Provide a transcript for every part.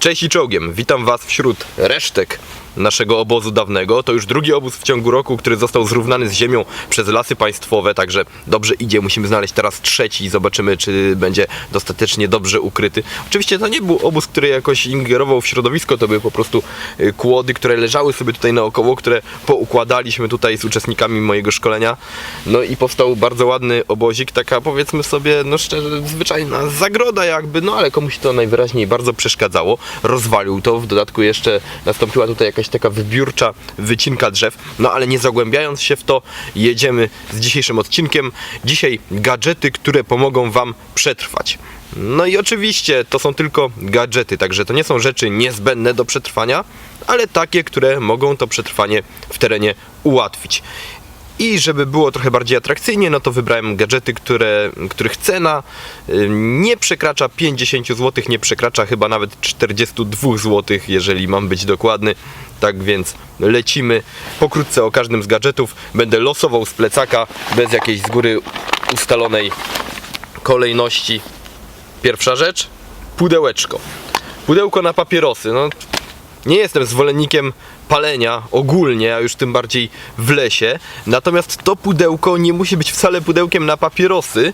Cześć i czołgiem, witam Was wśród resztek naszego obozu dawnego. To już drugi obóz w ciągu roku, który został zrównany z ziemią przez lasy państwowe, także dobrze idzie. Musimy znaleźć teraz trzeci i zobaczymy, czy będzie dostatecznie dobrze ukryty. Oczywiście to nie był obóz, który jakoś ingerował w środowisko, to były po prostu y, kłody, które leżały sobie tutaj naokoło, które poukładaliśmy tutaj z uczestnikami mojego szkolenia. No i powstał bardzo ładny obozik, taka powiedzmy sobie, no szczerze, zwyczajna zagroda jakby, no ale komuś to najwyraźniej bardzo przeszkadzało. Rozwalił to, w dodatku jeszcze nastąpiła tutaj jakaś taka wybiórcza wycinka drzew. No ale nie zagłębiając się w to, jedziemy z dzisiejszym odcinkiem. Dzisiaj gadżety, które pomogą Wam przetrwać. No i oczywiście to są tylko gadżety, także to nie są rzeczy niezbędne do przetrwania, ale takie, które mogą to przetrwanie w terenie ułatwić. I żeby było trochę bardziej atrakcyjnie, no to wybrałem gadżety, które, których cena nie przekracza 50 zł, nie przekracza chyba nawet 42 zł, jeżeli mam być dokładny. Tak więc lecimy pokrótce o każdym z gadżetów. Będę losował z plecaka, bez jakiejś z góry ustalonej kolejności. Pierwsza rzecz, pudełeczko. Pudełko na papierosy. No, nie jestem zwolennikiem palenia ogólnie, a już tym bardziej w lesie. Natomiast to pudełko nie musi być wcale pudełkiem na papierosy.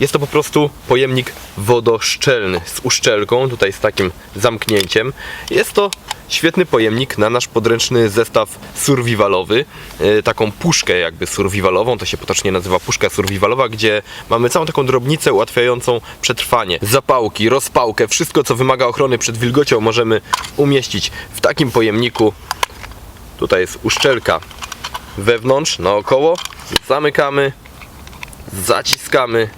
Jest to po prostu pojemnik wodoszczelny z uszczelką, tutaj z takim zamknięciem. Jest to świetny pojemnik na nasz podręczny zestaw survivalowy. E, Taką puszkę jakby survivalową, to się potocznie nazywa puszka survivalowa, gdzie mamy całą taką drobnicę ułatwiającą przetrwanie. Zapałki, rozpałkę, wszystko co wymaga ochrony przed wilgocią możemy umieścić w takim pojemniku. Tutaj jest uszczelka wewnątrz, naokoło. Zamykamy, zaciskamy.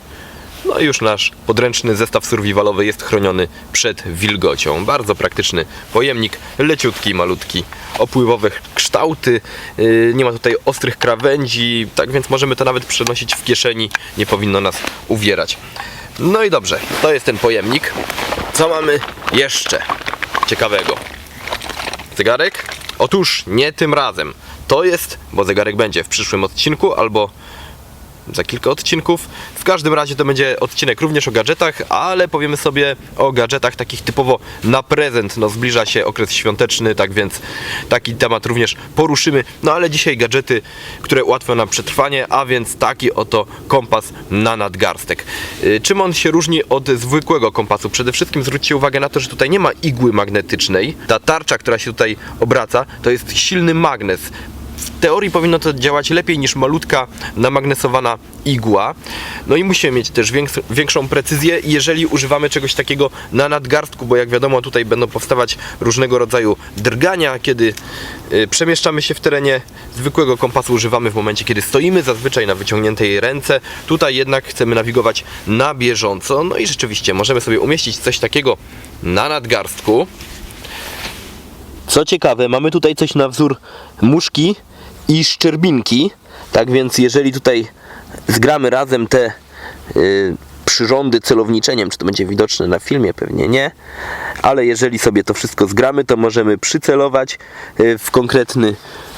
No i już nasz podręczny zestaw survivalowy jest chroniony przed wilgocią. Bardzo praktyczny pojemnik, leciutki, malutki, opływowe kształty. Yy, Nie ma tutaj ostrych krawędzi, tak więc możemy to nawet przenosić w kieszeni. Nie powinno nas uwierać. No i dobrze, to jest ten pojemnik. Co mamy jeszcze ciekawego? Zegarek? Otóż nie tym razem. To jest, bo zegarek będzie w przyszłym odcinku albo za kilka odcinków. W każdym razie to będzie odcinek również o gadżetach, ale powiemy sobie o gadżetach takich typowo na prezent. No zbliża się okres świąteczny, tak więc taki temat również poruszymy. No ale dzisiaj gadżety, które ułatwią nam przetrwanie, a więc taki oto kompas na nadgarstek. Y, Czym on się różni od zwykłego kompasu? Przede wszystkim zwróćcie uwagę na to, że tutaj nie ma igły magnetycznej. Ta tarcza, która się tutaj obraca, to jest silny magnes. W teorii powinno to działać lepiej niż malutka namagnesowana igła. No i musimy mieć też więks- większą precyzję, jeżeli używamy czegoś takiego na nadgarstku, bo jak wiadomo tutaj będą powstawać różnego rodzaju drgania, kiedy y, przemieszczamy się w terenie. Zwykłego kompasu używamy w momencie, kiedy stoimy, zazwyczaj na wyciągniętej ręce. Tutaj jednak chcemy nawigować na bieżąco. No i rzeczywiście możemy sobie umieścić coś takiego na nadgarstku. Co ciekawe, mamy tutaj coś na wzór muszki i szczerbinki. Tak więc jeżeli tutaj zgramy razem te y, przyrządy celowniczeniem, czy to będzie widoczne na filmie, pewnie nie, ale jeżeli sobie to wszystko zgramy, to możemy przycelować y, w konkretny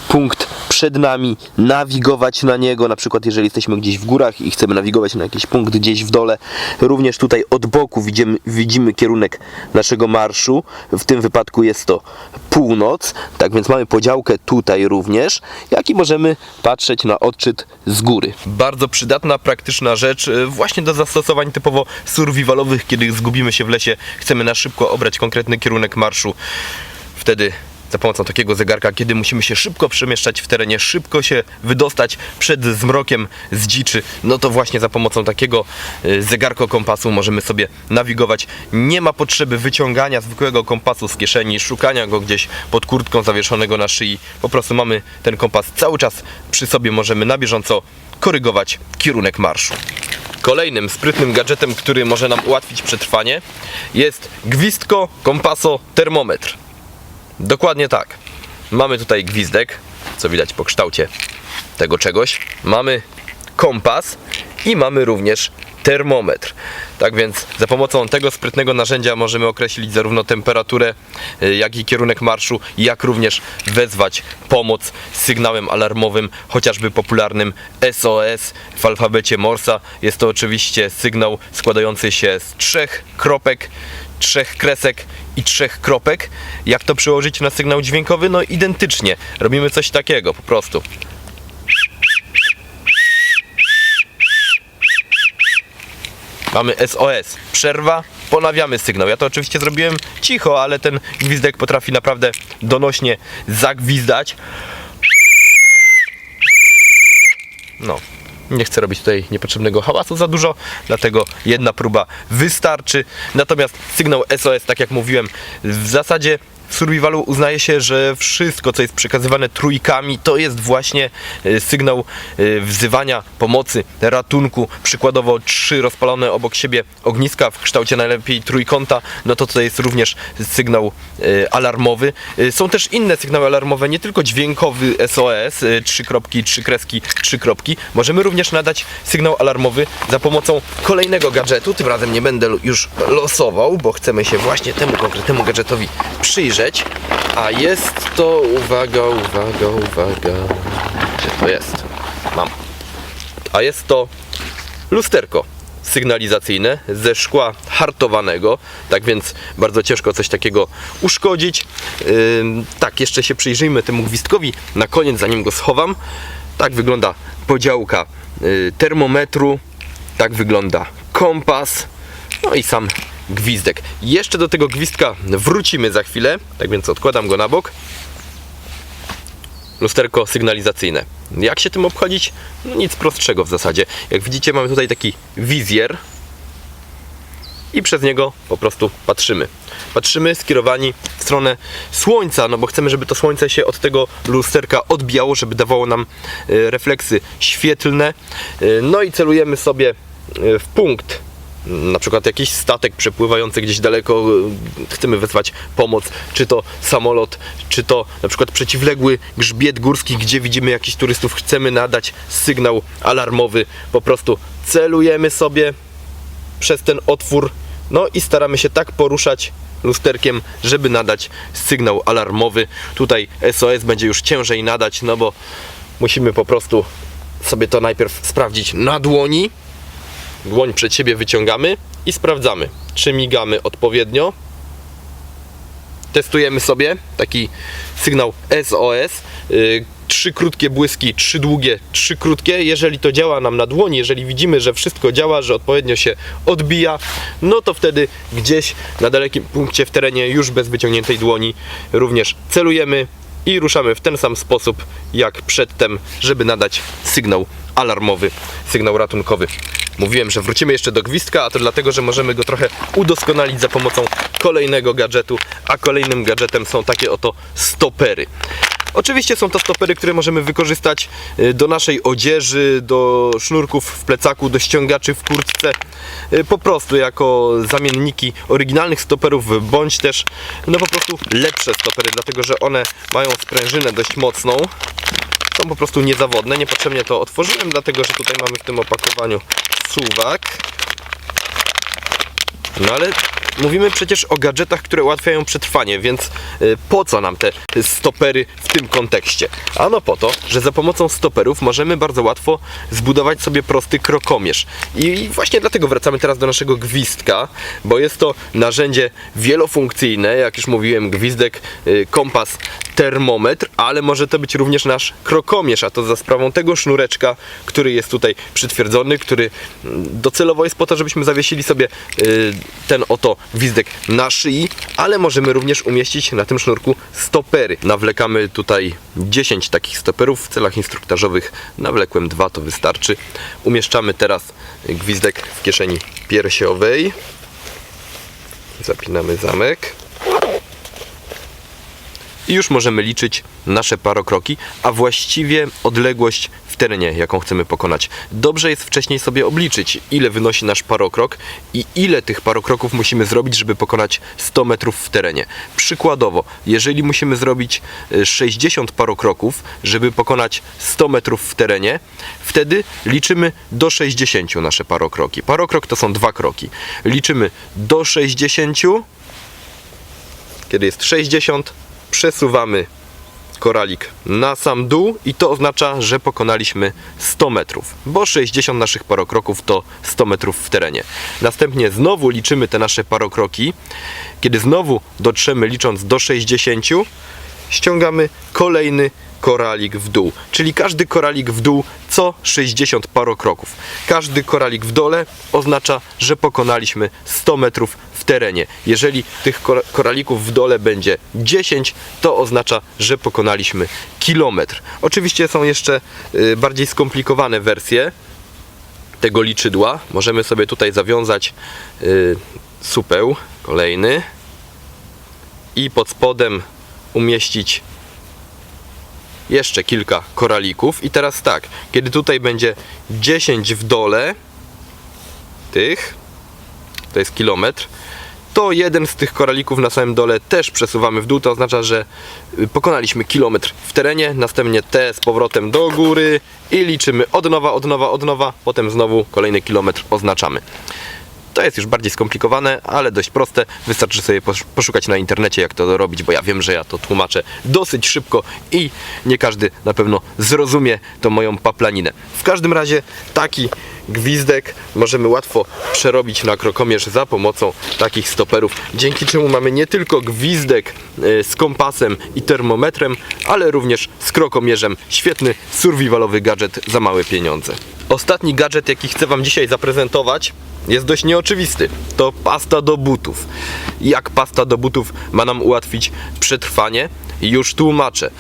punkt przed nami, nawigować na niego, na przykład jeżeli jesteśmy gdzieś w górach i chcemy nawigować na jakiś punkt gdzieś w dole, również tutaj od boku widzimy, widzimy kierunek naszego marszu, w tym wypadku jest to północ, tak więc mamy podziałkę tutaj również, jak i możemy patrzeć na odczyt z góry. Bardzo przydatna, praktyczna rzecz, y, właśnie do zastosowań typowo survivalowych, kiedy zgubimy się w lesie, chcemy na szybko obrać konkretny kierunek marszu, wtedy za pomocą takiego zegarka, kiedy musimy się szybko przemieszczać w terenie, szybko się wydostać przed zmrokiem z dziczy, no to właśnie za pomocą takiego y, zegarko kompasu możemy sobie nawigować. Nie ma potrzeby wyciągania zwykłego kompasu z kieszeni, szukania go gdzieś pod kurtką zawieszonego na szyi. Po prostu mamy ten kompas cały czas przy sobie, możemy na bieżąco korygować kierunek marszu. Kolejnym sprytnym gadżetem, który może nam ułatwić przetrwanie jest gwizdko, kompaso, termometr. Dokładnie tak. Mamy tutaj gwizdek, co widać po kształcie tego czegoś. Mamy kompas i mamy również termometr. Tak więc za pomocą tego sprytnego narzędzia możemy określić zarówno temperaturę, y, jak i kierunek marszu, jak również wezwać pomoc sygnałem alarmowym, chociażby popularnym SOS w alfabecie Morsa. Jest to oczywiście sygnał składający się z trzech kropek, trzech kresek i trzech kropek. Jak to przełożyć na sygnał dźwiękowy? No identycznie. Robimy coś takiego po prostu. Mamy SOS. Przerwa. Ponawiamy sygnał. Ja to oczywiście zrobiłem cicho, ale ten gwizdek potrafi naprawdę donośnie zagwizdać. No, nie chcę robić tutaj niepotrzebnego hałasu za dużo, dlatego jedna próba wystarczy. Natomiast sygnał SOS, tak jak mówiłem, w zasadzie w survivalu uznaje się, że wszystko, co jest przekazywane trójkami, to jest właśnie e, sygnał e, wzywania pomocy, ratunku. Przykładowo trzy rozpalone obok siebie ogniska w kształcie najlepiej trójkąta, no to to jest również sygnał e, alarmowy. Są też inne sygnały alarmowe, nie tylko dźwiękowy SOS, trzy kropki, trzy kreski, trzy kropki. Możemy również nadać sygnał alarmowy za pomocą kolejnego gadżetu. Tym razem nie będę już losował, bo chcemy się właśnie temu konkretnemu gadżetowi przyjrzeć. A jest to, uwaga, uwaga, uwaga. Gdzie to jest? Mam. A jest to lusterko sygnalizacyjne ze szkła hartowanego, tak więc bardzo ciężko coś takiego uszkodzić. Ym, tak, jeszcze się przyjrzyjmy temu gwizdkowi na koniec, zanim go schowam. Tak wygląda podziałka y, termometru, tak wygląda kompas, no i sam gwizdek. Jeszcze do tego gwizdka wrócimy za chwilę, tak więc odkładam go na bok lusterko sygnalizacyjne. Jak się tym obchodzić? No nic prostszego w zasadzie. Jak widzicie mamy tutaj taki wizjer i przez niego po prostu patrzymy. Patrzymy skierowani w stronę słońca, no bo chcemy, żeby to słońce się od tego lusterka odbijało, żeby dawało nam e, refleksy świetlne. E, No i celujemy sobie e, w punkt na przykład jakiś statek przepływający gdzieś daleko, y, chcemy wezwać pomoc, czy to samolot, czy to na przykład przeciwległy grzbiet górski, gdzie widzimy jakichś turystów, chcemy nadać sygnał alarmowy, po prostu celujemy sobie przez ten otwór, no i staramy się tak poruszać lusterkiem, żeby nadać sygnał alarmowy. Tutaj SOS będzie już ciężej nadać, no bo musimy po prostu sobie to najpierw sprawdzić na dłoni, dłoń przed siebie wyciągamy i sprawdzamy, czy migamy odpowiednio. Testujemy sobie taki sygnał SOS. Yy, Trzy krótkie błyski, trzy długie, trzy krótkie. Jeżeli to działa nam na dłoni, jeżeli widzimy, że wszystko działa, że odpowiednio się odbija, no to wtedy gdzieś na dalekim punkcie w terenie, już bez wyciągniętej dłoni, również celujemy i ruszamy w ten sam sposób jak przedtem, żeby nadać sygnał alarmowy, sygnał ratunkowy. Mówiłem, że wrócimy jeszcze do gwizdka, a to dlatego, że możemy go trochę udoskonalić za pomocą kolejnego gadżetu, a kolejnym gadżetem są takie oto stopery. Oczywiście są to stopery, które możemy wykorzystać y, do naszej odzieży, do sznurków w plecaku, do ściągaczy w kurtce, y, po prostu jako zamienniki oryginalnych stoperów, bądź też no po prostu lepsze stopery, dlatego że one mają sprężynę dość mocną, są po prostu niezawodne. Niepotrzebnie to otworzyłem, dlatego że tutaj mamy w tym opakowaniu suwak. No ale mówimy przecież o gadżetach, które ułatwiają przetrwanie, więc y, po co nam te stopery w tym kontekście? Ano po to, że za pomocą stoperów możemy bardzo łatwo zbudować sobie prosty krokomierz. I właśnie dlatego wracamy teraz do naszego gwizdka, bo jest to narzędzie wielofunkcyjne, jak już mówiłem, gwizdek, y, kompas, termometr, ale może to być również nasz krokomierz, a to za sprawą tego sznureczka, który jest tutaj przytwierdzony, który mm, docelowo jest po to, żebyśmy zawiesili sobie y, ten oto gwizdek na szyi, ale możemy również umieścić na tym sznurku stopery. Nawlekamy tutaj 10 takich stoperów w celach instruktażowych. Nawlekłem dwa, to wystarczy. Umieszczamy teraz gwizdek w kieszeni piersiowej. Zapinamy zamek. I już możemy liczyć nasze parokroki, a właściwie odległość w terenie, jaką chcemy pokonać. Dobrze jest wcześniej sobie obliczyć, ile wynosi nasz parokrok i ile tych parokroków musimy zrobić, żeby pokonać 100 metrów w terenie. Przykładowo, jeżeli musimy zrobić y, 60 parokroków, żeby pokonać 100 metrów w terenie, wtedy liczymy do 60 nasze parokroki. Parokrok to są dwa kroki. Liczymy do 60 kiedy jest 60, przesuwamy koralik na sam dół i to oznacza, że pokonaliśmy 100 metrów, bo 60 naszych parokroków to 100 metrów w terenie. Następnie znowu liczymy te nasze parokroki. Kiedy znowu dotrzemy licząc do 60, ściągamy kolejny koralik w dół, czyli każdy koralik w dół co 60 parokroków. Każdy koralik w dole oznacza, że pokonaliśmy 100 metrów w terenie. Jeżeli tych kor- koralików w dole będzie 10, to oznacza, że pokonaliśmy kilometr. Oczywiście są jeszcze y, bardziej skomplikowane wersje tego liczydła. Możemy sobie tutaj zawiązać y, supeł kolejny i pod spodem umieścić jeszcze kilka koralików. I teraz tak, kiedy tutaj będzie 10 w dole tych, to jest kilometr, to jeden z tych koralików na samym dole też przesuwamy w dół, to oznacza, że y, pokonaliśmy kilometr w terenie, następnie te z powrotem do góry i liczymy od nowa, od nowa, od nowa, potem znowu kolejny kilometr oznaczamy. To jest już bardziej skomplikowane, ale dość proste. Wystarczy sobie posz- poszukać na internecie, jak to robić, bo ja wiem, że ja to tłumaczę dosyć szybko i nie każdy na pewno zrozumie tą moją paplaninę. W każdym razie taki gwizdek możemy łatwo przerobić na krokomierz za pomocą takich stoperów, dzięki czemu mamy nie tylko gwizdek e, z kompasem i termometrem, ale również z krokomierzem. Świetny survivalowy gadżet za małe pieniądze. Ostatni gadżet, jaki chcę Wam dzisiaj zaprezentować, jest dość nieoczywisty. To pasta do butów. Jak pasta do butów ma nam ułatwić przetrwanie? Już tłumaczę.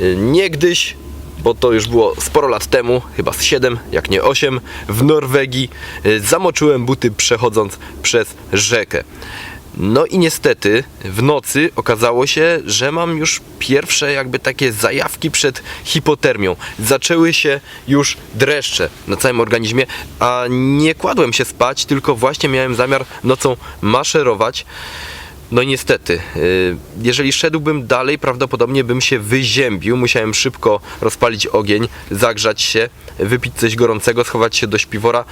Y, Niegdyś, bo to już było sporo lat temu, chyba z 7, jak nie 8, w Norwegii y, zamoczyłem buty przechodząc przez rzekę. No i niestety w nocy okazało się, że mam już pierwsze jakby takie zajawki przed hipotermią. Zaczęły się już dreszcze na całym organizmie, a nie kładłem się spać, tylko właśnie miałem zamiar nocą maszerować. No niestety, y, jeżeli szedłbym dalej, prawdopodobnie bym się wyziębił. Musiałem szybko rozpalić ogień, zagrzać się, wypić coś gorącego, schować się do śpiwora.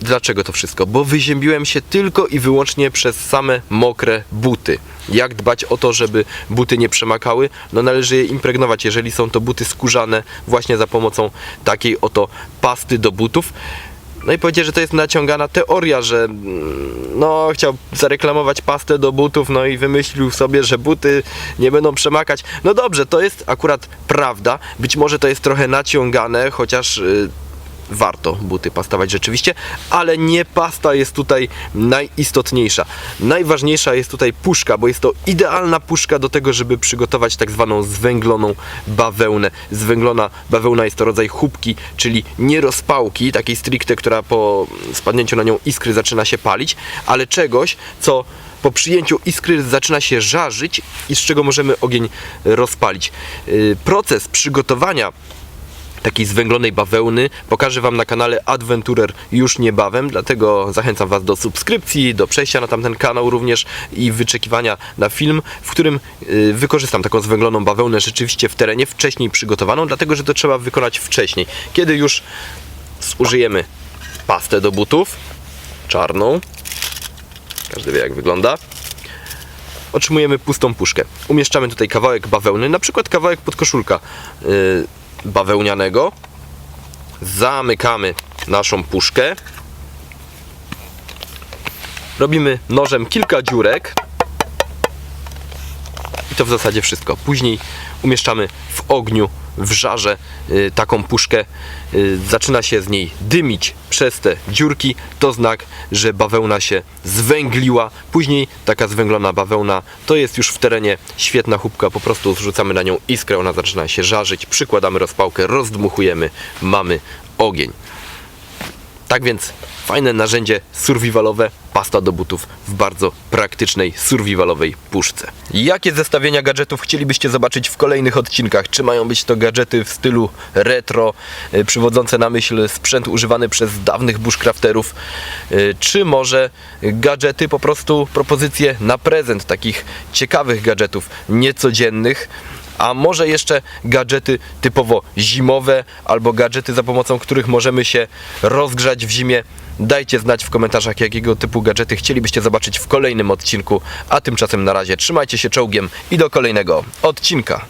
Dlaczego to wszystko? Bo wyziębiłem się tylko i wyłącznie przez same mokre buty. Jak dbać o to, żeby buty nie przemakały? No należy je impregnować, jeżeli są to buty skórzane, właśnie za pomocą takiej oto pasty do butów. No i powiedzieć, że to jest naciągana teoria, że mm, no chciał zareklamować pastę do butów, no i wymyślił sobie, że buty nie będą przemakać. No dobrze, to jest akurat prawda. Być może to jest trochę naciągane, chociaż y, warto buty pastować rzeczywiście, ale nie pasta jest tutaj najistotniejsza. Najważniejsza jest tutaj puszka, bo jest to idealna puszka do tego, żeby przygotować tak zwaną zwęgloną bawełnę. Zwęglona bawełna jest to rodzaj chubki, czyli nie rozpałki, takiej stricte, która po spadnięciu na nią iskry zaczyna się palić, ale czegoś, co po przyjęciu iskry zaczyna się żarzyć i z czego możemy ogień rozpalić. Yy, Proces przygotowania takiej zwęglonej bawełny pokażę Wam na kanale Adventurer już niebawem, dlatego zachęcam Was do subskrypcji, do przejścia na tamten kanał również i wyczekiwania na film, w którym y, wykorzystam taką zwęgloną bawełnę rzeczywiście w terenie, wcześniej przygotowaną, dlatego że to trzeba wykonać wcześniej. Kiedy już zużyjemy pastę do butów, czarną, każdy wie jak wygląda, otrzymujemy pustą puszkę. Umieszczamy tutaj kawałek bawełny, na przykład kawałek podkoszulka yy, bawełnianego. Zamykamy naszą puszkę. Robimy nożem kilka dziurek. I to w zasadzie wszystko. Później umieszczamy w ogniu, w żarze y, taką puszkę. Y, zaczyna się z niej dymić przez te dziurki. To znak, że bawełna się zwęgliła. Później taka zwęglona bawełna to jest już w terenie świetna chubka. Po prostu zrzucamy na nią iskrę, ona zaczyna się żarzyć. Przykładamy rozpałkę, rozdmuchujemy, mamy ogień. Tak więc fajne narzędzie survivalowe, pasta do butów w bardzo praktycznej survivalowej puszce. Jakie zestawienia gadżetów chcielibyście zobaczyć w kolejnych odcinkach? Czy mają być to gadżety w stylu retro, y, przywodzące na myśl sprzęt używany przez dawnych bushcrafterów, y, czy może gadżety, po prostu propozycje na prezent, takich ciekawych gadżetów, niecodziennych, a może jeszcze gadżety typowo zimowe, albo gadżety za pomocą których możemy się rozgrzać w zimie. Dajcie znać w komentarzach, jakiego typu gadżety chcielibyście zobaczyć w kolejnym odcinku, a tymczasem na razie trzymajcie się czołgiem i do kolejnego odcinka.